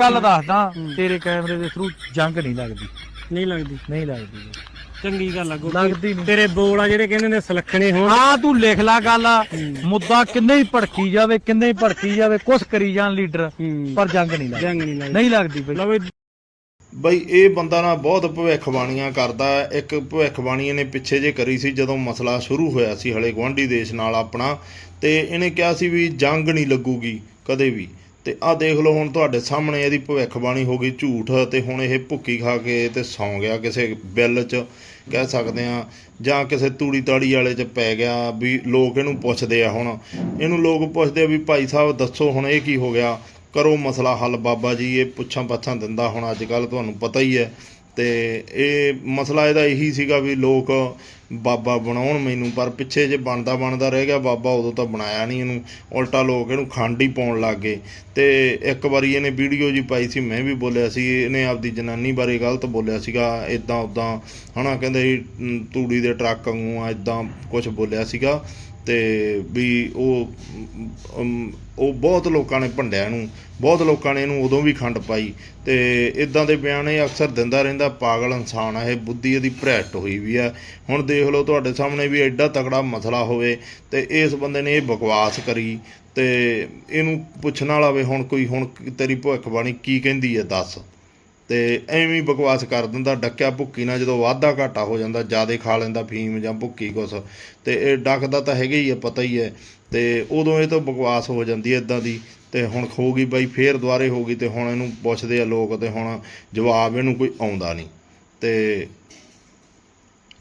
ਗੱਲ ਦੱਸਦਾ ਤੇਰੇ ਕੈਮਰੇ ਦੇ ਥਰੂ ਜੰਗ ਨਹੀਂ ਲੱਗਦੀ। ਨਹੀਂ ਲੱਗਦੀ। ਨਹੀਂ ਲੱਗਦੀ। ਚੰਗੀ ਗੱਲ ਆ ਲੱਗਦੀ ਨਹੀਂ। ਤੇਰੇ ਬੋਲ ਆ ਜਿਹੜੇ ਕਹਿੰਦੇ ਨੇ ਸਲੱਖਣੇ ਹੋਣ। ਹਾਂ ਤੂੰ ਲਿਖ ਲਾ ਗੱਲ। ਮੁੱਦਾ ਕਿੰਨੇ ਹੀ ਭੜਕੀ ਜਾਵੇ ਕਿੰਨੇ ਹੀ ਭੜਕੀ ਜਾਵੇ ਕੁਛ ਕਰੀ ਜਾਣ ਲੀਡਰ ਪਰ ਜੰਗ ਨਹੀਂ ਲੱਗਦੀ। ਜੰਗ ਨਹੀਂ ਲੱਗਦੀ। ਨਹੀਂ ਲੱਗਦੀ ਬਈ। ਬਈ। ਇਹ ਬੰਦਾ ਨਾ ਬਹੁਤ ਭਵਿੱਖਬਾਣੀਆਂ ਕਰਦਾ ਹੈ। ਇੱਕ ਭਵਿੱਖਬਾਣੀ ਇਹਨੇ ਪਿੱਛੇ ਜੇ ਕਰੀ ਸੀ ਜਦੋਂ ਮਸਲਾ ਸ਼ੁਰੂ ਹੋਇਆ ਸੀ ਹਲੇ ਗਵਾਂਢੀ ਦੇਸ਼ ਨਾਲ ਆਪਣਾ ਤੇ ਇਹਨੇ ਕਿਹਾ ਸੀ ਵੀ ਜੰਗ ਨਹੀਂ ਲੱਗੂਗੀ ਕਦੇ ਵੀ। ਤੇ ਆਹ ਦੇਖ ਲਓ ਹੁਣ ਤੁਹਾਡੇ ਸਾਹਮਣੇ ਇਹਦੀ ਭਵਿੱਖਬਾਣੀ ਹੋ ਗਈ ਝੂਠ ਤੇ ਹੁਣ ਇਹ ਭੁੱਕੀ ਖਾ ਕੇ ਤੇ ਸੌਂ ਗਿਆ ਕਿਸੇ ਬਿੱਲ 'ਚ, ਕਹਿ ਸਕਦੇ ਆ ਜਾਂ ਕਿਸੇ ਤੂੜੀ ਤਾੜੀ ਵਾਲੇ 'ਚ ਪੈ ਗਿਆ ਵੀ ਲੋਕ ਇਹਨੂੰ ਪੁੱਛਦੇ ਆ ਹੁਣ। ਇਹਨੂੰ ਲੋਕ ਪੁੱਛਦੇ ਆ ਵੀ ਭਾਈ ਸਾਹਿਬ ਦੱਸੋ ਹੁਣ ਇਹ ਕੀ ਹੋ ਗਿਆ? ਕਰੋ ਮਸਲਾ ਹੱਲ ਬਾਬਾ ਜੀ ਇਹ ਪੁੱਛਾਂ ਪਾਛਾਂ ਦਿੰਦਾ ਹੁਣ ਅੱਜ ਕੱਲ ਤੁਹਾਨੂੰ ਪਤਾ ਹੀ ਹੈ। ਤੇ ਇਹ ਮਸਲਾ ਇਹਦਾ ਇਹੀ ਸੀਗਾ ਵੀ ਲੋਕ ਬਾਬਾ ਬਣਾਉਣ ਮੈਨੂੰ ਪਰ ਪਿੱਛੇ ਜੇ ਬਣਦਾ ਬਣਦਾ ਰਹਿ ਗਿਆ ਬਾਬਾ ਉਦੋਂ ਤਾਂ ਬਣਾਇਆ ਨਹੀਂ ਇਹਨੂੰ। ਉਲਟਾ ਲੋਕ ਇਹਨੂੰ ਖੰਡ ਹੀ ਪਾਉਣ ਲੱਗ ਗਏ। ਤੇ ਇੱਕ ਵਾਰੀ ਇਹਨੇ ਵੀਡੀਓ ਜੀ ਪਾਈ ਸੀ ਮੈਂ ਵੀ ਬੋਲਿਆ ਸੀ ਇਹਨੇ ਆਪਦੀ ਜਨਾਨੀ ਬਾਰੇ ਗਲਤ ਬੋਲਿਆ ਸੀਗਾ ਇਦਾਂ ਉਦਾਂ ਹਨਾ ਕਹਿੰਦੇ ਸੀ, ਮ, ਤੂੜੀ ਦੇ ਟਰੱਕ ਵਾਂਗੂ ਆ ਇਦਾਂ ਕੁਝ ਬੋਲਿਆ ਸੀਗਾ। ਤੇ ਵੀ ਉਹ ਉਹ ਬਹੁਤ ਲੋਕਾਂ ਨੇ ਭੰਡਿਆ ਇਹਨੂੰ। ਬਹੁਤ ਲੋਕਾਂ ਨੇ ਇਹਨੂੰ ਉਦੋਂ ਵੀ ਖੰਡ ਪਾਈ ਤੇ ਇਦਾਂ ਦੇ ਬਿਆਨ ਇਹ ਅਕਸਰ ਦਿੰਦਾ ਰਹਿੰਦਾ, ਪਾਗਲ ਇਨਸਾਨ ਆ ਇਹ, ਬੁੱਧੀ ਇਹਦੀ ਭ੍ਰੈਸ਼ਟ ਹੋਈ ਵੀ ਆ। ਹੁਣ ਦੇਖ ਲਓ ਤੁਹਾਡੇ ਸਾਹਮਣੇ ਵੀ ਐਡਾ ਤਕੜਾ ਮਸਲਾ ਹੋਵੇ ਤੇ ਇਸ ਬੰਦੇ ਨੇ ਇਹ ਬਕਵਾਸ ਕਰੀ ਤੇ ਇਹਨੂੰ ਪੁੱਛਣ ਵਾਲਾ ਵੇ ਹੁਣ ਕੋਈ, ਹੁਣ ਤੇਰੀ ਭਵਿੱਖਬਾਣੀ ਕੀ ਕਹਿੰਦੀ ਹੈ ਦੱਸ। ਤੇ ਐਵੇਂ ਬਕਵਾਸ ਕਰ ਦਿੰਦਾ, ਡੱਕਿਆ ਭੁੱਕੀ ਨਾਲ ਜਦੋਂ ਵਾਧਾ ਘਾਟਾ ਹੋ ਜਾਂਦਾ, ਜਿਆਦੇ ਖਾ ਲੈਂਦਾ ਫੀਮ ਜਾਂ ਭੁੱਕੀ ਕੁਛ। ਤੇ ਇਹ ਡੱਕਦਾ ਤਾਂ ਹੈਗਾ ਹੀ ਹੈ ਪਤਾ ਹੀ ਹੈ। ਤੇ ਉਦੋਂ ਇਹ ਤਾਂ ਬਕਵਾਸ ਹੋ ਜਾਂਦੀ ਹੈ ਇਦਾਂ ਦੀ। ਤੇ ਹੁਣ ਹੋ ਗਈ ਬਾਈ, ਫੇਰ ਦੁਬਾਰੇ ਹੋ ਗਈ ਤੇ ਹੁਣ ਇਹਨੂੰ ਪੁੱਛਦੇ ਆ ਲੋਕ ਤੇ ਹੁਣ ਜਵਾਬ ਇਹਨੂੰ ਕੋਈ ਆਉਂਦਾ ਨਹੀਂ। ਤੇ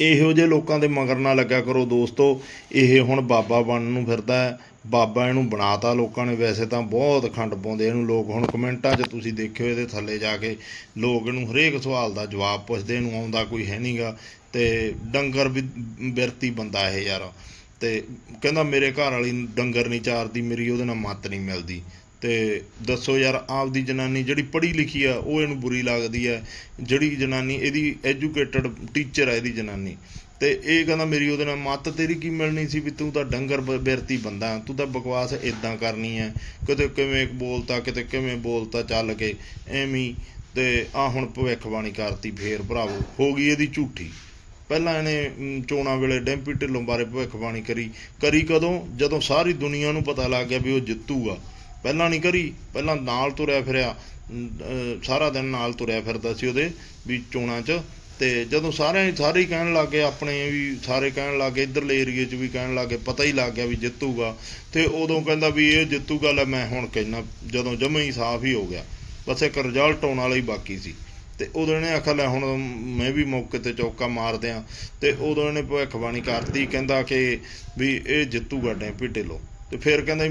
ਇਹੋ ਜਿਹੇ ਲੋਕਾਂ ਦੇ ਮਗਰ ਨਾ ਲੱਗਾ ਕਰੋ ਦੋਸਤੋ। ਇਹ ਹੁਣ ਬਾਬਾ ਬਣਨ ਨੂੰ ਫਿਰਦਾ ਬਾਬਾ ਇਹਨੂੰ ਬਣਾਤਾ ਲੋਕਾਂ ਨੇ, ਵੈਸੇ ਤਾਂ ਬਹੁਤ ਖੰਡ ਪਾਉਂਦੇ ਇਹਨੂੰ ਲੋਕ। ਹੁਣ ਕਮੈਂਟਾਂ 'ਚ ਤੁਸੀਂ ਦੇਖਿਓ ਇਹਦੇ ਥੱਲੇ ਜਾ ਕੇ ਲੋਕ ਇਹਨੂੰ ਹਰੇਕ ਸਵਾਲ ਦਾ ਜਵਾਬ ਪੁੱਛਦੇ, ਇਹਨੂੰ ਆਉਂਦਾ ਕੋਈ ਹੈ ਨਹੀਂਗਾ ਤੇ ਡੰਗਰ ਵੀ ਬਿਰਤੀ ਬੰਦਾ ਇਹ ਯਾਰ। ਤੇ ਕਹਿੰਦਾ ਮੇਰੇ ਘਰ ਵਾਲੀ ਡੰਗਰ ਨਹੀਂ ਚਾਰਦੀ, ਮੇਰੀ ਉਹਦੇ ਨਾਲ ਮੱਤ ਨਹੀਂ ਮਿਲਦੀ। ਤੇ ਦੱਸੋ ਯਾਰ, ਆਪਦੀ ਜਨਾਨੀ ਜਿਹੜੀ ਪੜ੍ਹੀ ਲਿਖੀ ਆ, ਉਹ ਇਹਨੂੰ ਬੁਰੀ ਲੱਗਦੀ ਹੈ ਜਿਹੜੀ ਜਨਾਨੀ, ਇਹਦੀ ਐਜੂਕੇਟਡ ਟੀਚਰ ਹੈ ਇਹਦੀ ਜਨਾਨੀ। ਤੇ ਇਹ ਕਹਿੰਦਾ ਮੇਰੀ ਉਹਦੇ ਨਾਲ ਮੱਤ ਤੇਰੀ ਕੀ ਮਿਲਣੀ ਸੀ ਵੀ ਤੂੰ ਤਾਂ ਡੰਗਰ ਬ- ਬਿਰਤੀ ਬੰਦਾ ਤੂੰ ਤਾਂ ਬਕਵਾਸ ਇਦਾਂ ਕਰਨੀ ਹੈ। ਕਿਤੇ ਕਿਵੇਂ ਬੋਲਤਾ, ਕਿਤੇ ਕਿਵੇਂ ਬੋਲਤਾ ਚੱਲ ਕੇ, ਐਵੇਂ ਹੀ। ਤੇ ਆ ਹੁਣ ਭਵਿੱਖਬਾਣੀ ਕਰਤੀ ਫੇਰ ਭਰਾਵੋ, ਹੋ ਗਈ ਇਹਦੀ ਝੂਠੀ। ਪਹਿਲਾਂ ਇਹਨੇ ਚੋਣਾਂ ਵੇਲੇ ਡੈਂਪੀ ਢਿੱਲੋਂ ਬਾਰੇ ਭਵਿੱਖਬਾਣੀ ਕਰੀ। ਕਰੀ ਕਦੋਂ? ਜਦੋਂ ਸਾਰੀ ਦੁਨੀਆ ਨੂੰ ਪਤਾ ਲੱਗ ਗਿਆ ਵੀ ਉਹ ਜਿੱਤੂਗਾ। ਪਹਿਲਾਂ ਨਹੀਂ ਕਰੀ, ਪਹਿਲਾਂ ਨਾਲ ਤੁਰਿਆ ਫਿਰਿਆ ਸਾਰਾ ਦਿਨ ਨਾਲ ਤੁਰਿਆ ਫਿਰਦਾ ਸੀ ਉਹਦੇ ਵੀ ਚੋਣਾਂ 'ਚ। ਤੇ ਜਦੋਂ ਸਾਰਿਆਂ ਸਾਰੇ ਹੀ ਕਹਿਣ ਲੱਗੇ ਆਪਣੇ ਵੀ ਸਾਰੇ ਕਹਿਣ ਲੱਗੇ ਇਧਰਲੇ ਏਰੀਏ 'ਚ ਵੀ ਕਹਿਣ ਲੱਗੇ ਪਤਾ ਹੀ ਲੱਗ ਗਿਆ ਵੀ ਜਿੱਤੂਗਾ। ਤੇ ਉਦੋਂ ਕਹਿੰਦਾ ਵੀ ਇਹ ਜਿੱਤੂਗਾ, ਲੈ ਮੈਂ ਹੁਣ ਕਹਿਣਾ ਜਦੋਂ ਜਮੇ ਹੀ ਸਾਫ਼ ਹੀ ਹੋ ਗਿਆ। ਬਸ ਇੱਕ ਰਿਜ਼ਲਟ ਆਉਣ ਵਾਲਾ ਹੀ ਬਾਕੀ ਸੀ। ਤੇ ਉਦੋਂ ਇਹਨੇ ਆਖਿਆ, ਲੈ ਹੁਣ ਮੈਂ ਵੀ ਮੌਕੇ ਤੇ ਚੌਕਾ ਮਾਰ ਦਿਆਂ। ਤੇ ਉਦੋਂ ਇਹਨੇ ਭਵਿੱਖਬਾਣੀ ਕਰਤੀ, ਕਹਿੰਦਾ ਕਿ ਵੀ ਇਹ ਜਿੱਤੂਗਾ ਡੈਂਪੀ ਢਿੱਲੋਂ। ਤੇ ਫਿਰ ਕਹਿੰਦਾ ਵੀ